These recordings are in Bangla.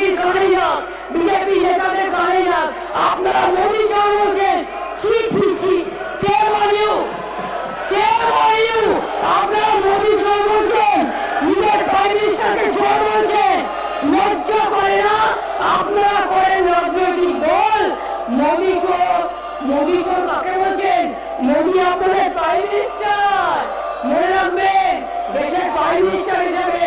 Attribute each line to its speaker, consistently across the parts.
Speaker 1: মোদীজির কানে যাক বিজেপি নেতাদের কানে যাক আপনারা মোদী চল বলছেন, ছি ছি ছি shame on you shame on you আপনারা মোদী চল বলছেন, নিজের প্রাইম মিনিস্টারকে চল বলছেন, লজ্জা করে না? আপনারা করেন রাজনৈতিক দল। মোদী চোর মোদী চোর কাকে বলছেন? মোদী আপনাদের প্রাইম মিনিস্টার মনে রাখবেন দেশের প্রাইম মিনিস্টার হিসেবে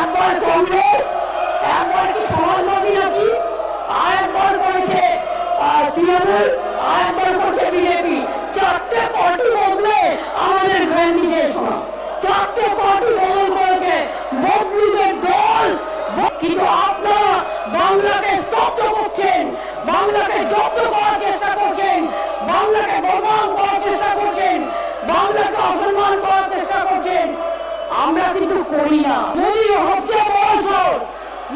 Speaker 1: একবার কংগ্রেস, একবার কি সমাজবাদী নাকি? আর একবার করেছে তৃণমূল আর একবার করেছে বিজেপি। চারটে পার্টি বদলে আমাদের গান্ধীজির সময় চারটে পার্টি বদল করেছে বদলুদের দল। কিন্তু আপনারা বাংলাকে স্তব্ধ করছেন, বাংলাকে জব্দ করার চেষ্টা করছেন, বাংলাকে বদনাম করার চেষ্টা করছেন, বাংলাকে অসম্মান আমরা কিন্তু করি না। মোদী সবচেয়ে বড় চোর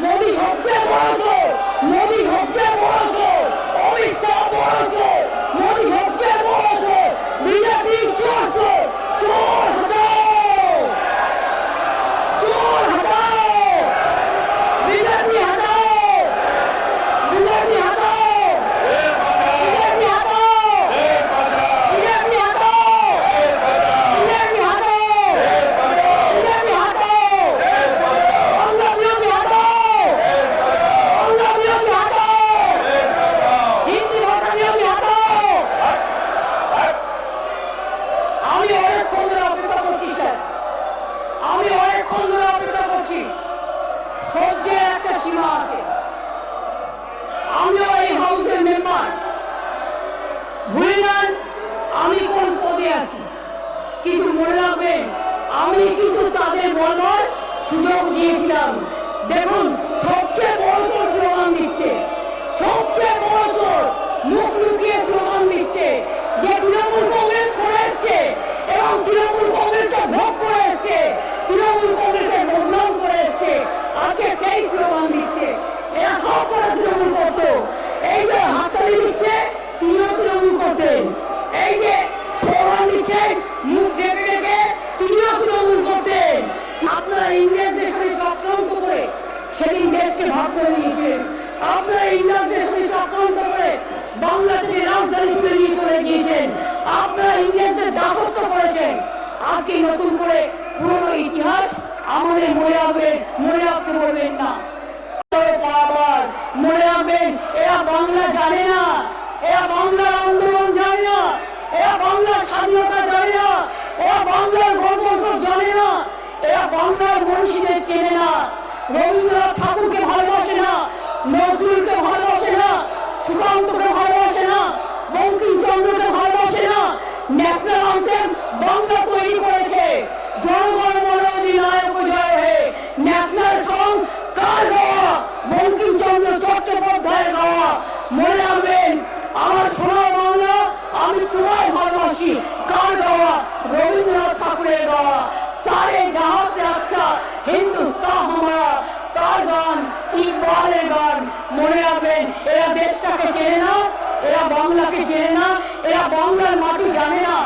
Speaker 1: মোদী সবচেয়ে বড় চোর মোদী সবচেয়ে বড় চোর অমিত শাহ বড় চোর মোদী সবচেয়ে বড় চোর বিজেপি চোর চোর চোর হটাও চোর হটাও বিজেপি হটাও বিজেপি হটাও বিজেপি হটাও বিজেপি হটাও বিজেপি হটাও বিজেপি হটাও বাংলা বিরোধী হটাও বাংলা বিরোধী হটাও হিন্দি ভাষা বিরোধী হটাও আমি অনেকক্ষণ ধরে অপেক্ষা করছি স্যার আমি অনেকক্ষণ ধরে অপেক্ষা করছি সহ্যের একটা সীমা আছে আমিও এই হাউসের মেম্বার ভুলে আমি কোন পদে আছি? কিন্তু মনে রাখবেন, আমি কিন্তু তাদের বলবার সুযোগ দিয়েছিলাম। দেখুন, সবচেয়ে বড় চোর স্লোগান দিচ্ছে। সবচেয়ে বড় চোর মুখ লুকিয়ে স্লোগান দিচ্ছে যে তৃণমূল কংগ্রেস করে এসছে এবং তৃণমূল কংগ্রেসকে ভোগ করে এসছে। তৃণমূল কংগ্রেসের বদনাম করে এসছে। আজকে সেই স্লোগান দিচ্ছে। এরা সব করে তৃণমূল করতো। এই যে হাততালি দিচ্ছে করতেন এই যে স্লোগান দিচ্ছেন মুখ ডেকে ডেকে তিনিও তৃণমূল করতেন আপনারা ইংরেজদের সাথে চক্রান্ত করে সেদিন দেশকে ভাগ করে নিয়েছিলেন। আপনারা ইংরেজদের সাথে চক্রান্ত করে বাংলা রাজধানী তুলে চলে গিয়েছেন। আপনারা ইংরেজদের দাসত্ব করেছেন। আজকে নতুন করে পুরনো ইতিহাস আমাদের মনে রাখবেন মনে রাখতে বলবেন না। মনে রাখবেন, এরা বাংলা জানে না। এরা বাংলার আন্দোলন জানে না এরা বাংলার স্বাধীনতা জানে না এরা বাংলার গণতন্ত্র জানে না এরা বাংলার মনীষীদের চেনে না। রবীন্দ্রনাথ ঠাকুরকে ভালোবাসে না, নজরুলকে ভালোবাসে না, সুকান্তকে ভালোবাসে না, বঙ্কিমচন্দ্রকে ভালোবাসে না, ন্যাশনাল আন্তর্ম বাংলা তৈরি করেছে। জনগণ মনোদি নায়ক জয় হে, ন্যাশনাল সং কার গাওয়া? বঙ্কিমচন্দ্র চট্টোপাধ্যায়ের গাওয়া। মনে রাখবেন আমার সোনার বাংলা আমি তোমায় ভালোবাসি কার গাওয়া রবীন্দ্রনাথ ঠাকুরের গাওয়া সারে জাহাঁ সে আচ্ছা হিন্দুস্তান হামারা তার গান ইকবালের গান মনে রাখবেন এরা দেশটাকে চেনে না এরা বাংলাকে চেনে না, এরা বাংলার মাটি জানে না।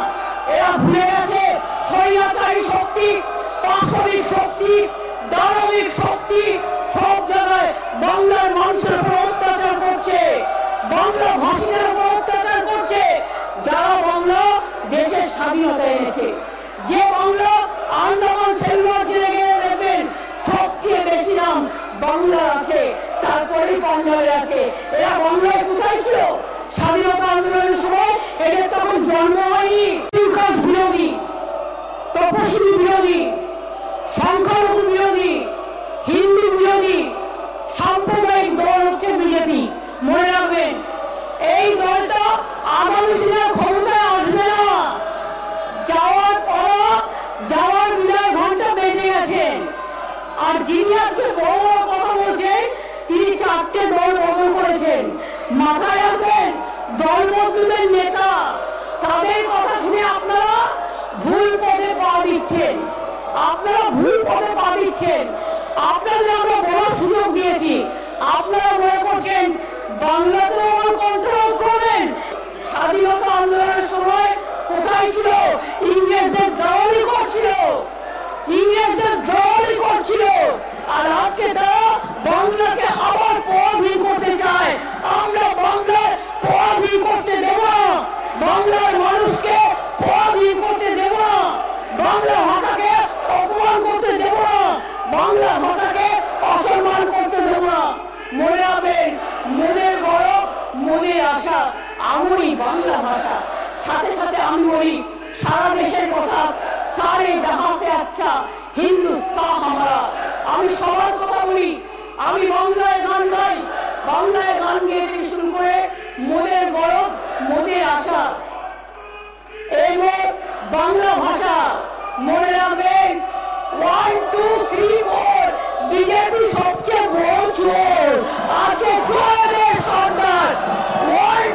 Speaker 1: এরা ভুলে গেছে, স্বৈরাচারী শক্তি পাশবিক শক্তি দানবিক শক্তি, সব জায়গায় বাংলার মানুষের উপর অত্যাচার করছে। বাংলা ভাষীদের উপর অত্যাচার করছে। যারা বাংলা দেশের স্বাধীনতা এনেছে। যে বাংলা আন্দামান সেলুলার জেলে গেলে দেখবেন, সবচেয়ে বেশি নাম বাংলা আছে, তারপরেই বাংলায় আছে। এরা বাংলায় কোথায় ছিল? তপস্বী বিরোধী সংখ্যালঘু বিরোধী, হিন্দু বিরোধী, সাম্প্রদায়িক দল হচ্ছে বিজেপি। মনে রাখবেন, এই দলটা আগামী দিনে ক্ষমতায় আসবে না। যাওয়ার পর যাওয়ার বিদায় ঘণ্টা বেজে গেছে। আর যিনি আজকে বড় কথা বলছেন, তিনি চারটে দল বদল করেছেন। মাথায় রাখবেন দল বন্ধুদের নেতা, তাদের কথা শুনে আপনারা ভুল পদে পা দিচ্ছেন। আপনারা ভুল পদে পা দিচ্ছেন। আপনাদের আমরা বড় সুযোগ দিয়েছি। আপনারা মনে করছেন বাংলাতে আমার কন্ট্রোল করবেন স্বাধীনতা আন্দোলনের সময় কোথায় ছিল ইংরেজদের দাওয়ালি করছিল ইংরেজদের দাওয়ালি করছিল আর আজকে তারা বাংলাকে আবার পরাধীন করতে চায় আমরা বাংলার পরাধীন করতে দেব না বাংলার মানুষকে পরাধীন করতে দেব না বাংলা ভাষাকে অপমান করতে দেব না বাংলা ভাষাকে অসম্মান করতে দেব না। মনে রাখবেন, মনের গৌরব, মনের আশা আমরি বাংলা ভাষা। সাথে সাথে আমি বলি, সারা দেশের কথা, সারে জাহাঁ সে আচ্ছা হিন্দুস্তান হামারা। আমি সবার কথা বলি, আমি বাংলায় গান গাই, বাংলায় গান গেয়েছি শুরু করে মনের গৌরব, মনের আশা। এবং বাংলা ভাষা, মনে রাখবেন one two three four BJP সবচেয়ে বড় চোর। আজকে জয়ের সরকার ওয়ান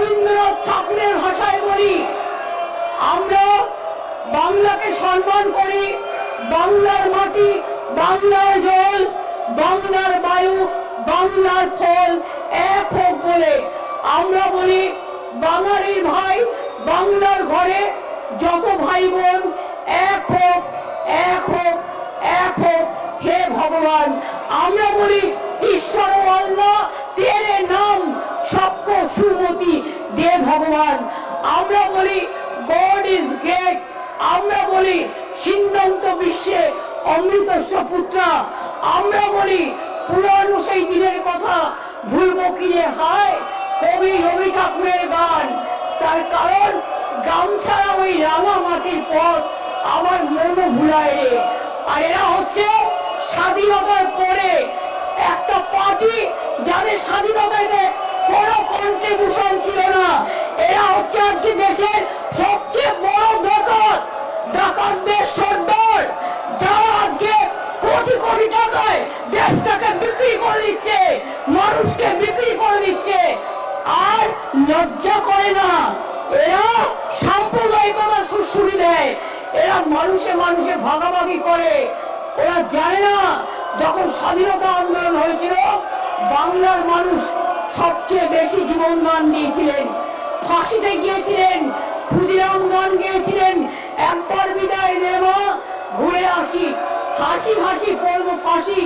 Speaker 1: রবীন্দ্রনাথ ঠাকুরের ভাষায় বলি, আমরা বাংলাকে সম্মান করি, বাংলার মাটি, বাংলার জল, বাংলার বায়ু, বাংলার ফল এক হোক বলে। আমরা বলি বাঙালির ভাই বাংলার ঘরে যত ভাই বোন, এক হোক এক হোক এক হোক, হে ভগবান। আমরা বলি, ঈশ্বর তেরে নাম সব্য সুমতি দে ভগবান। আমরা বলি গড ইজ গ্রেট আমরা বলি, সিদ্ধান্ত বিশ্বে অমৃতস্ব পুত্রা। আমরা বলি পুরানো সেই দিনের কথা, ভুলবো কি হায়? কবি রবি ঠাকুরের গান। তার কারণ গামছাড়া ওই রাঙা মাটির পথ আমার মনও ভুলায় রে। আর এরা হচ্ছে স্বাধীনতার পরে। একটা পার্টি যাদের স্বাধীনতাতে কোনো কন্ট্রিবিউশন ছিল না। এরা হচ্ছে আজকে দেশের সবচেয়ে বড় ডাকাত। ডাকাতদের সর্দার। যারা আজকে কোটি কোটি টাকায় দেশটাকে বিক্রি করে দিচ্ছে, মানুষকে বিক্রি করে দিচ্ছে, আর লজ্জা করে না। এরা সাম্প্রদায়িকতা সুশ্রুতি দেয়। এরা মানুষে মানুষে ভাগাভাগি করে। ওরা জানে না, যখন স্বাধীনতা আন্দোলন হয়েছিল, বাংলার মানুষ সবচেয়ে বেশি জীবন দান দিয়েছিলেন ফাঁসিতে গিয়েছিলেন ক্ষুদিরাম গান গিয়েছিলেন, একবার বিদায় নেওয়া ঘুরে আসি। হাসি হাসি পড়ব ফাঁসি,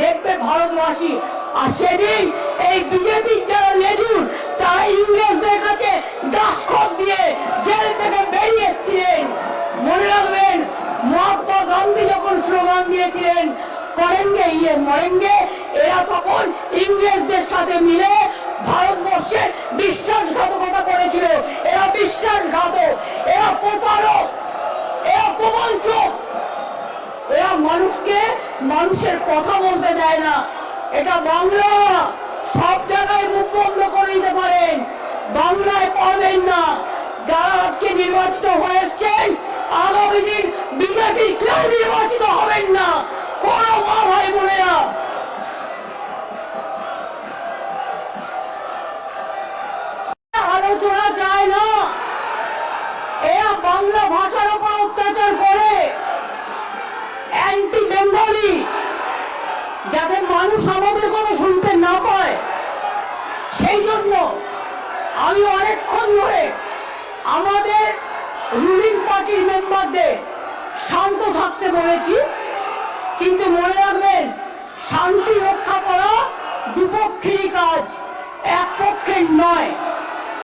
Speaker 1: দেখবে ভারতবাসী। আর সেদিন এই বিজেপির যারা লেজুর, তারা ইংরেজদের কাছে দাসখত দিয়ে জেল থেকে বেরিয়ে এসেছিলেন। মনে রাখবেন, মহাত্মা গান্ধী যখন স্লোগান দিয়েছিলেন করেঙ্গে ইয়ে মরেঙ্গে এরা তখন ইংরেজদের সাথে মিলে ভারতবর্ষের বিশ্বাসঘাতকতা করেছিল। এরা বিশ্বাসঘাতক, এরা প্রতারক, এরা প্রবঞ্চক। এরা মানুষকে মানুষের কথা বলতে দেয় না। এটা বাংলা। সব জায়গায় মুখ বন্ধ করে দিতে পারেন। বাংলায় পারবেন না। যারা আজকে নির্বাচিত হয়েছেন আগামী দিন বিজেপি কেউ নির্বাচিত হবেন না। কোন মা ভাই বোনেরা আলোচনা যায় না। এরা বাংলা ভাষার উপর অত্যাচার করে। অ্যান্টি বেঙ্গলি যাতে মানুষ আমাদের কথা শুনতে না পায়। সেই জন্য আমি অনেকক্ষণ ধরে আমাদের রুলিং পার্টির মেম্বারদের শান্ত থাকতে বলেছি। কিন্তু মনে রাখবেন শান্তি রক্ষা করা দুপক্ষেরই কাজ এক পক্ষের নয়।